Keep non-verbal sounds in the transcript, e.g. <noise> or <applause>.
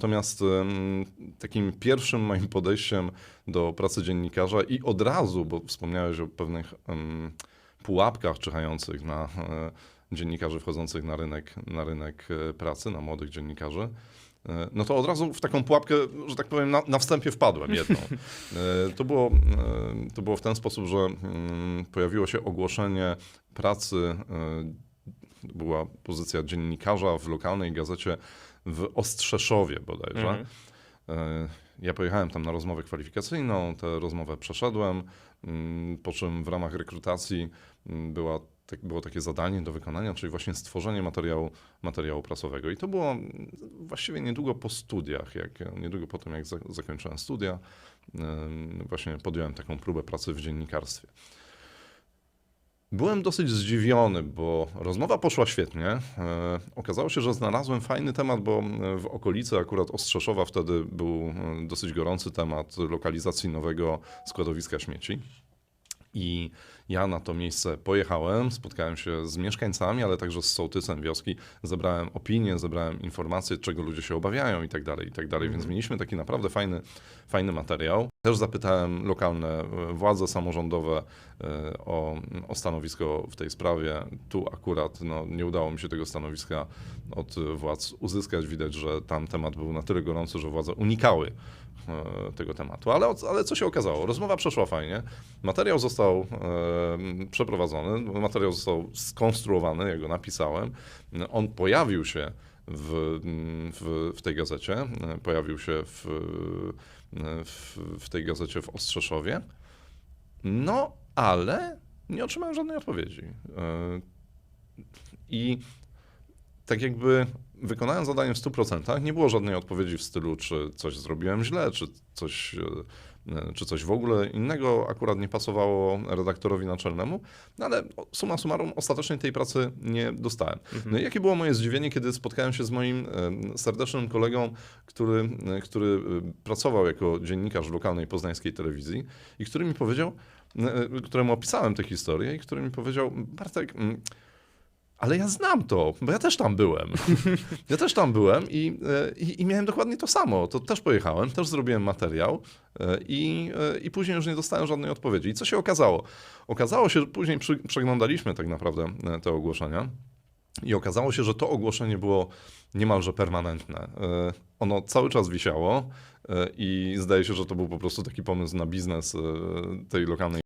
Natomiast takim pierwszym moim podejściem do pracy dziennikarza i od razu, bo wspomniałeś o pewnych pułapkach czyhających na e, dziennikarzy wchodzących na rynek, na rynek e, pracy, na młodych dziennikarzy, e, no to od razu w taką pułapkę, że tak powiem, na, na wstępie wpadłem jedną. <laughs> To było, to było w ten sposób, że pojawiło się ogłoszenie pracy, była pozycja dziennikarza w lokalnej gazecie w Ostrzeszowie bodajże. Mhm. E, Ja pojechałem tam na rozmowę kwalifikacyjną, tę rozmowę przeszedłem, mm, po czym w ramach rekrutacji mm, była, tak, było takie zadanie do wykonania, czyli właśnie stworzenie materiału, materiału prasowego. I to było mm, właściwie niedługo po studiach, jak, niedługo po tym, jak za, zakończyłem studia, właśnie podjąłem taką próbę pracy w dziennikarstwie. Byłem dosyć zdziwiony, bo rozmowa poszła świetnie. E, okazało się, że znalazłem fajny temat, bo e, w okolicy akurat Ostrzeszowa wtedy był e, dosyć gorący temat lokalizacji nowego składowiska śmieci. I ja na to miejsce pojechałem, spotkałem się z mieszkańcami, ale także z sołtysem wioski, zebrałem opinie, zebrałem informacje, czego ludzie się obawiają i tak dalej, i tak dalej. Więc mieliśmy taki naprawdę fajny, fajny materiał. Też zapytałem lokalne e, władze samorządowe e, o, o stanowisko w tej sprawie. Tu akurat no, nie udało mi się tego stanowiska od władz uzyskać. Widać, że tam temat był na tyle gorący, że władze unikały e, tego tematu. Ale, ale co się okazało? Rozmowa przeszła fajnie. Materiał został przeprowadzony, materiał został skonstruowany, ja go napisałem. On pojawił się w, w, w tej gazecie, pojawił się w, w, w tej gazecie w Ostrzeszowie. No, ale nie otrzymałem żadnej odpowiedzi. E, I tak jakby wykonałem zadanie w 100%, nie było żadnej odpowiedzi w stylu, czy coś zrobiłem źle, czy coś, e, czy coś w ogóle innego akurat nie pasowało redaktorowi naczelnemu, no ale summa summarum ostatecznie tej pracy nie dostałem. No i jakie było moje zdziwienie, kiedy spotkałem się z moim e, serdecznym kolegą, który, e, który e, pracował jako dziennikarz w lokalnej poznańskiej telewizji i który mi powiedział, e, któremu opisałem tę historię i który mi powiedział, Bartek, mm, ale ja znam to, bo ja też tam byłem. Ja też tam byłem i, e, i, i miałem dokładnie to samo. To też pojechałem, też zrobiłem materiał e, i, e, i później już nie dostałem żadnej odpowiedzi. I co się okazało? Okazało się, że później przy, przeglądaliśmy tak naprawdę te ogłoszenia i okazało się, że to ogłoszenie było niemalże permanentne. Ono cały czas wisiało i zdaje się, że to był po prostu taki pomysł na biznes tej lokalnej